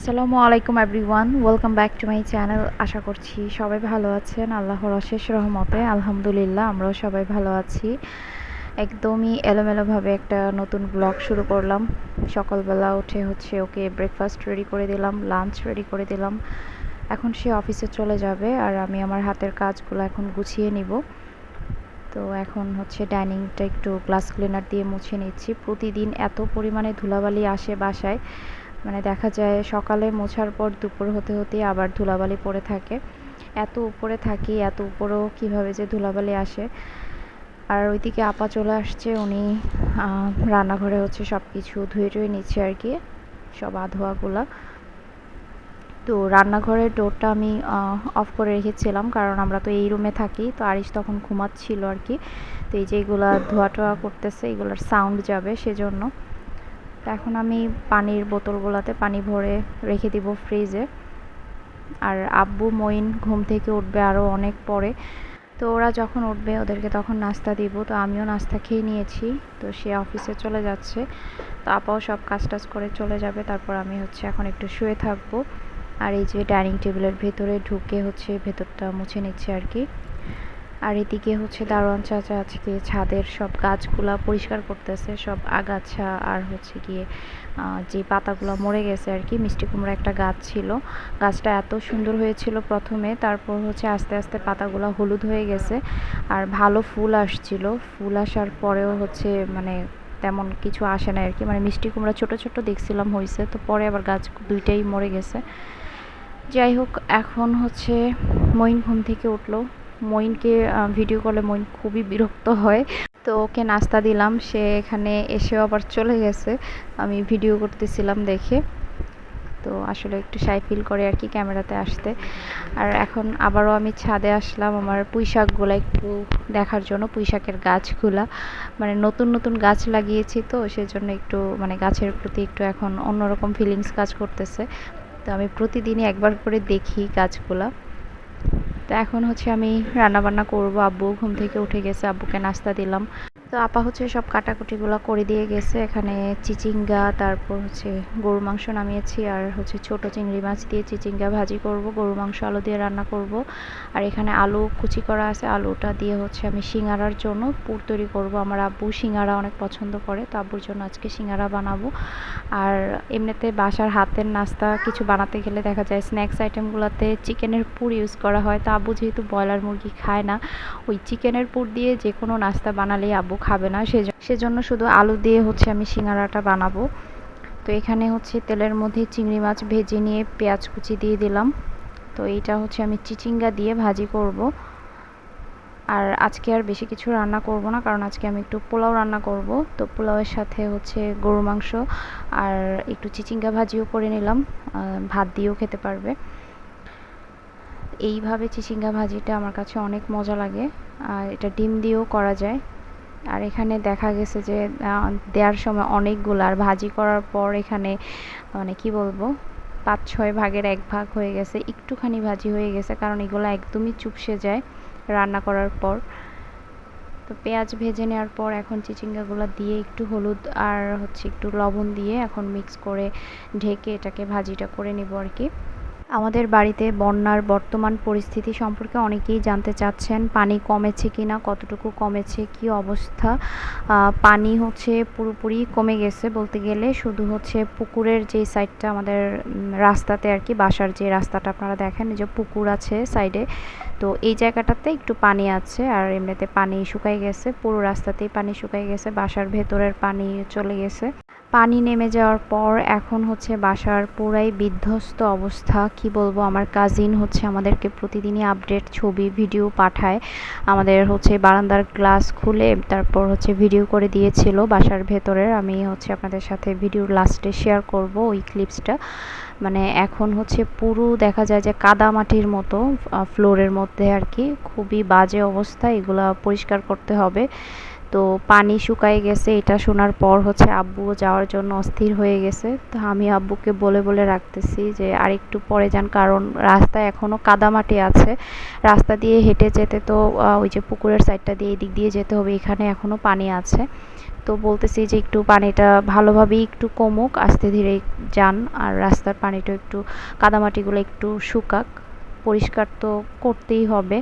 আসসালামু আলাইকুম everyone welcome back to my channel আশা করছি সবাই ভালো আছেন। আল্লাহর অশেষ রহমতে, আলহামদুলিল্লাহ, আমরাও সবাই ভালো আছি। একদমই এলোমেলোভাবে একটা নতুন ব্লগ শুরু করলাম। সকালবেলা উঠে হচ্ছে ওকে ব্রেকফাস্ট রেডি করে দিলাম লাঞ্চ রেডি করে দিলাম। এখন সে অফিসে চলে যাবে আর আমি আমার হাতের কাজগুলো এখন গুছিয়ে নিব। তো এখন হচ্ছে ডাইনিংটা একটু গ্লাস ক্লিনার দিয়ে মুছে নিচ্ছি। প্রতিদিন এত পরিমাণে ধুলাবালি আসে বাসায়। মানে দেখা যায় সকালে মোছার পর দুপুর হতে হতেই আবার ধুলাবালি পড়ে থাকে। এত উপরে থাকি, এত উপরেও কীভাবে যে ধুলাবালি আসে। আর ওইদিকে আপা চলে আসছে, উনি রান্নাঘরে হচ্ছে সব কিছু ধুয়ে টুয়ে নিচ্ছে আর কি, সব আধোয়াগুলা। তো রান্নাঘরের ডোরটা আমি অফ করে রেখেছিলাম, কারণ আমরা তো এই রুমে থাকি, তো আরিশ তখন ঘুমাচ্ছিল আর কি। তো এই যে এগুলা ধোয়া টোয়া করতেছে, এগুলোর সাউন্ড যাবে সেজন্য। তো এখন আমি পানির বোতলগুলোতে পানি ভরে রেখে দিব ফ্রিজে। আর আব্বু মইন ঘুম থেকে উঠবে আরও অনেক পরে। তো ওরা যখন উঠবে, ওদেরকে তখন নাস্তা দিব। তো আমিও নাস্তা খেয়ে নিয়েছি। তো সে অফিসে চলে যাচ্ছে। তো আপাও সব কাজ টাজ করে চলে যাবে। তারপর আমি হচ্ছে এখন একটু শুয়ে থাকব। আর এই যে ডাইনিং টেবিলের ভেতরে ঢুকে হচ্ছে ভেতরটা মুছে নিচ্ছে আর কি। আর এদিকে হচ্ছে দারোয়ান চাচা আজকে ছাদের সব গাছগুলা পরিষ্কার করতেছে, সব আগাছা আর হচ্ছে গিয়ে যে পাতাগুলো মরে গেছে আর কি, মিষ্টি কুমড়া একটা গাছ ছিল। গাছটা এত সুন্দর হয়েছিল প্রথমে, তারপর হচ্ছে আস্তে আস্তে পাতাগুলো হলুদ হয়ে গেছে আর ভালো ফুল আসছিল। ফুল আসার পরেও হচ্ছে মানে তেমন কিছু আসে না আর কি মানে মিষ্টি কুমড়া ছোট ছোট দেখছিলাম হয়েছে তো পরে আবার গাছ দুইটাই মরে গেছে। যাই হোক, এখন হচ্ছে মইন ঘুম থেকে উঠল। মইনকে ভিডিও কলে মইন খুবই বিরক্ত হয়। তো ওকে নাস্তা দিলাম, সে এখানে এসেও আবার চলে গেছে। আমি ভিডিও করতেছিলাম দেখে। তো আসলে একটু সাই ফিল করে আর কি ক্যামেরাতে আসতে। আর এখন আবারও আমি ছাদে আসলাম, আমার পুঁই শাকগুলো একটু দেখার জন্য পুঁই শাকের গাছগুলা। মানে নতুন নতুন গাছ লাগিয়েছি তো, সেজন্য একটু মানে গাছের প্রতি একটু এখন অন্যরকম ফিলিংস কাজ করতেছে। তো আমি প্রতিদিনই একবার করে দেখি গাছগুলা। তো এখন হচ্ছে আমি রান্নাবান্না করব। আব্বু ঘুম থেকে উঠে গেছে আব্বুকে নাস্তা দিলাম। তো আপা হচ্ছে সব কাটাকুটিগুলো করে দিয়ে গেছে। এখানে চিচিঙ্গা, তারপর হচ্ছে গরু মাংস নামিয়েছি আর হচ্ছে ছোট চিংড়ি মাছ দিয়ে চিচিঙ্গা ভাজি করব গরু মাংস আলু দিয়ে রান্না করব। আর এখানে আলু কুচি করা আছে, আলুটা দিয়ে হচ্ছে আমি সিঙ্গারার জন্য পুর তৈরি করব। আমার আব্বু সিঙ্গারা অনেক পছন্দ করে, তো আব্বুর জন্য আজকে সিঙ্গারা বানাবো। আর এমনিতে বাসার হাতের নাস্তা কিছু বানাতে গেলে দেখা যায় স্ন্যাক্স আইটেমগুলোতে চিকেনের পুর ইউজ করা হয়। তো আব্বু যেহেতু ব্রয়লার মুরগি খায় না, ওই চিকেনের পুর দিয়ে যে কোনো নাস্তা বানালেই আব্বু খাবে না সেজন্য শুধু আলু দিয়ে হচ্ছে আমি সিঙ্গারাটা বানাবো। তো এখানে হচ্ছে তেলের মধ্যে চিংড়ি মাছ ভেজে নিয়ে পেঁয়াজ কুচি দিয়ে দিলাম। তো এইটা হচ্ছে আমি চিচিঙ্গা দিয়ে ভাজি করব। আর আজকে আর বেশি কিছু রান্না করব না, কারণ আজকে আমি একটু পোলাও রান্না করব। তো পোলাওয়ের সাথে হচ্ছে গরু মাংস আর একটু চিচিঙ্গা ভাজিও করে নিলাম ভাত দিয়েও খেতে পারবে। এইভাবে চিচিঙ্গা ভাজিটা আমার কাছে অনেক মজা লাগে। আর এটা ডিম দিয়েও করা যায়। আর এখানে দেখা গেছে যে দেওয়ার সময় অনেকগুলো, আর ভাজি করার পর এখানে মানে কি বলব পাঁচ ছয় ভাগের এক ভাগ হয়ে গেছে, একটুখানি ভাজি হয়ে গেছে, কারণ এগুলো একদমই চুপসে যায় রান্না করার পর। তো পেঁয়াজ ভেজে নেওয়ার পর এখন চিচিঙ্গাগুলো দিয়ে একটু হলুদ আর হচ্ছে একটু লবণ দিয়ে এখন মিক্স করে ঢেকে এটাকে ভাজিটা করে নিব আর কি। আমাদের বাড়িতে বন্যার বর্তমান পরিস্থিতি সম্পর্কে অনেকেই জানতে চাচ্ছেন, পানি কমেছে কি না কতটুকু কমেছে, কি অবস্থা? পানি হচ্ছে পুরোপুরি কমে গেছে বলতে গেলে, শুধু হচ্ছে পুকুরের যে সাইডটা আমাদের রাস্তাতে আর কি, বাসার যে রাস্তাটা আপনারা দেখেন যে পুকুর আছে সাইডে তো এই জায়গাটাতে একটু পানি আছে, আর এমনিতে পানি শুকাই গেছে, পুরো রাস্তাতেই পানি শুকাই গেছে, বাসার ভেতরের পানি চলে গেছে। পানি নেমে যাওয়ার পর এখন হচ্ছে বাসার পুরাই বিধ্বস্ত অবস্থা। কি বলব, আমার কাজিন হচ্ছে আমাদেরকে প্রতিদিনই আপডেট ছবি ভিডিও পাঠায়। আমাদের হচ্ছে বারান্দার গ্লাস খুলে তারপর হচ্ছে ভিডিও করে দিয়েছিল বাসার ভেতরের। আমি হচ্ছে আপনাদের সাথে ভিডিও লাস্টে শেয়ার করব ওই ক্লিপসটা মানে এখন হচ্ছে পুরো দেখা যায় যে কাদা মাটির মতো ফ্লোরের মধ্যে আর কি। খুবই বাজে অবস্থা, এগুলা পরিষ্কার করতে হবে। তো পানি শুকায় গেছে, এটা শোনার পর হচ্ছে আব্বু যাওয়ার জন্য অস্থির হয়ে গেছে। তো আমি আব্বুকে বলে বলে রাখতেছি যে আরেকটু পরে যান, কারণ রাস্তায় এখনও কাদামাটি আছে। রাস্তা দিয়ে হেঁটে যেতে তো ওই যে পুকুরের সাইডটা দিয়ে এদিক দিয়ে যেতে হবে, এখানে এখনও পানি আছে। তো বলতেছি যে একটু পানিটা ভালোভাবেই একটু কমুক, আস্তে ধীরে যান, আর রাস্তার পানিটা একটু, কাদামাটিগুলো একটু শুকাক। পরিষ্কার তো করতেই হবে।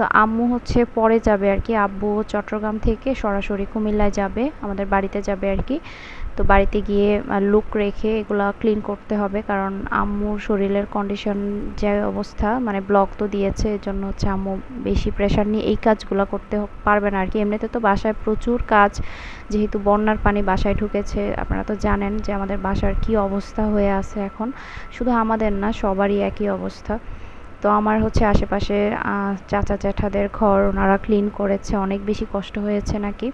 তো আম্মু হচ্ছে পরে যাবে আর কি। আব্বু চট্টগ্রাম থেকে সরাসরি কুমিল্লায় যাবে, আমাদের বাড়িতে যাবে আর কি। তো বাড়িতে গিয়ে লুক রেখে এগুলো ক্লিন করতে হবে কারণ আম্মুর শরীরের কন্ডিশন যে অবস্থা মানে ব্লক তো দিয়েছে এর জন্য হচ্ছে আম্মু বেশি প্রেশার নিয়ে এই কাজগুলো করতে পারবে না আর কি। এমনিতে তো বাসায় প্রচুর কাজ, যেহেতু বন্যার পানি বাসায় ঢুকেছে, আপনারা তো জানেন যে আমাদের বাসার কি অবস্থা হয়ে আছে এখন। শুধু আমাদের না, সবারই একই অবস্থা। তো আমার হচ্ছে আশেপাশে চাচা জ্যাঠাদের ঘর ওনারা ক্লিন করেছে। অনেক বেশি কষ্ট হয়েছে নাকি।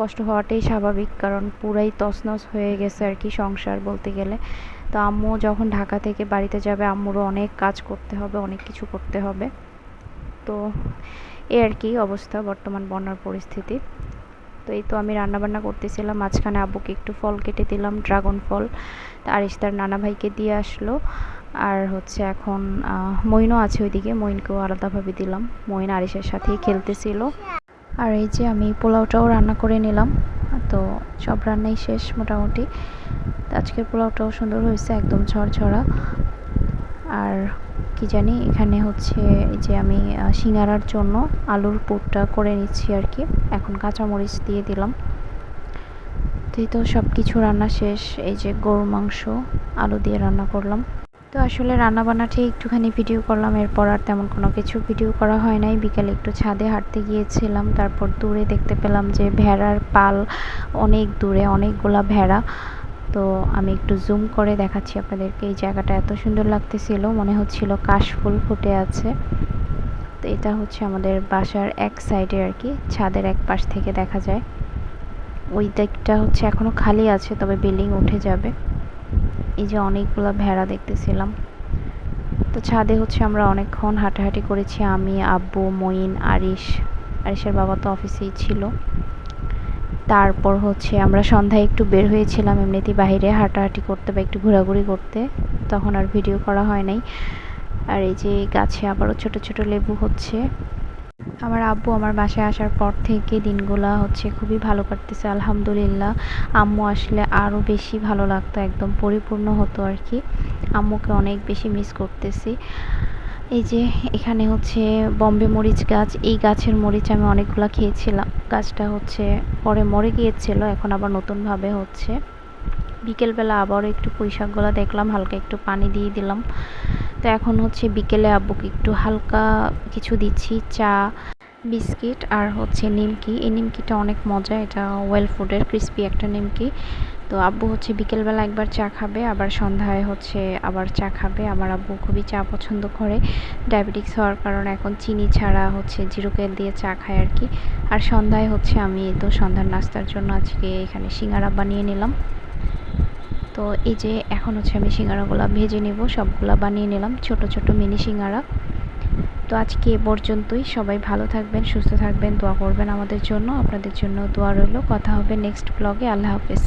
কষ্ট হওয়াটাই স্বাভাবিক কারণ পুরাই তছনছ হয়ে গেছে আর কি সংসার বলতে গেলে। তো আম্মু যখন ঢাকা থেকে বাড়িতে যাবে, আম্মুরও অনেক কাজ করতে হবে, অনেক কিছু করতে হবে। তো এই আর কি অবস্থা বর্তমান বন্যার পরিস্থিতি। তো এই তো আমি রান্নাবান্না করতেছিলাম, মাঝখানে আব্বুকে একটু ফল কেটে দিলাম, ড্রাগন ফল। আরিস তার নানা ভাইকে দিয়ে আসলো। আর হচ্ছে এখন মইনও আছে ওইদিকে, মইনকেও আলাদাভাবে দিলাম। মইন আরিসের সাথেই খেলতেছিল। আর এই যে আমি পোলাওটাও রান্না করে নিলাম। তো সব রান্নাই শেষ মোটামুটি। আজকের পোলাওটাও সুন্দর হয়েছে, একদম ঝরঝরা। আর কি জানি, এখানে হচ্ছে এই যে আমি সিঙ্গারার জন্য আলুর পুরটা করে নিচ্ছি আর কি। এখন কাঁচামরিচ দিয়ে দিলাম। তো তো সব কিছু রান্না শেষ। এই যে গরু মাংস, আলু দিয়ে রান্না করলাম। তো আসলে রান্নাবান্নাটি একটুখানি ভিডিও করলাম, এরপর আর তেমন কোনো কিছু ভিডিও করা হয় নাই। বিকালে একটু ছাদে হাঁটতে গিয়েছিলাম, তারপর দূরে দেখতে পেলাম যে ভেড়ার পাল অনেক দূরে, অনেকগুলা ভেড়া। তো আমি একটু জুম করে দেখাচ্ছি আপনাদেরকে এই জায়গাটা এত সুন্দর লাগতেছিল, মনে হচ্ছিল কাশফুল ফুটে আছে। তো এটা হচ্ছে আমাদের বাসার এক সাইডে আর কি, ছাদের এক পাশ থেকে দেখা যায়। ওই দিকটা হচ্ছে এখনও খালি আছে, তবে বিল্ডিং উঠে যাবে। এই যে অনেকগুলো ভেড়া দেখতেছিলাম। তো ছাদে হচ্ছে আমরা অনেকক্ষণ হাঁটাহাঁটি করেছি। আমি, আব্বু, মঈন, আরিশ, আরিশের বাবা তো অফিসেই ছিল। তারপর হচ্ছে আমরা সন্ধ্যায় একটু বের হয়েছিলাম এমনিতেই বাইরে হাঁটাহাঁটি করতে বা একটু ঘোরাঘুরি করতে। তখন আর ভিডিও করা হয় নাই। আর এই যে গাছে আবারও ছোট ছোট লেবু হচ্ছে। আমার আব্বু আমার বাসায় আসার পর থেকে দিনগুলা হচ্ছে খুবই ভালো কাটতেছে, আলহামদুলিল্লাহ। আম্মু আসলে আরও বেশি ভালো লাগতো, একদম পরিপূর্ণ হতো আর কি। আম্মুকে অনেক বেশি মিস করতেছি। এই যে এখানে হচ্ছে বম্বে মরিচ গাছ, এই গাছের মরিচ আমি অনেকগুলো খেয়েছিলাম। গাছটা হচ্ছে পরে মরে গিয়েছিল, এখন আবার নতুনভাবে হচ্ছে। বিকেলবেলা আবারও একটু পুঁই শাকগুলো দেখলাম, হালকা একটু পানি দিয়ে দিলাম। তো এখন হচ্ছে বিকেলে আব্বুকে একটু হালকা কিছু দিচ্ছি, চা, বিস্কিট আর হচ্ছে নিমকি। এই নিমকিটা অনেক মজা, এটা ওয়েল ফুডের, ক্রিস্পি একটা নিমকি। তো আব্বু হচ্ছে বিকেলবেলা একবার চা খাবে, আবার সন্ধ্যায় হচ্ছে আবার চা খাবে। আমার আব্বু খুবই চা পছন্দ করে। ডায়াবেটিক্স হওয়ার কারণে এখন চিনি ছাড়া হচ্ছে জিরোকেল দিয়ে চা খায় আর কি। আর সন্ধ্যায় হচ্ছে আমি তো সন্ধ্যার নাস্তার জন্য আজকে এখানে সিঙ্গারা বানিয়ে নিলাম। তো এই যে এখন হচ্ছে আমি সিঙ্গারাগুলো ভেজে নেব, সবগুলো বানিয়ে নিলাম, ছোট ছোট মিনি সিঙ্গারা। তো আজকে এ পর্যন্তই, সবাই ভালো থাকবেন, সুস্থ থাকবেন, দোয়া করবেন আমাদের জন্য। আপনাদের জন্য দোয়া রইল। কথা হবে নেক্সট ব্লগে আল্লাহ হাফেজ।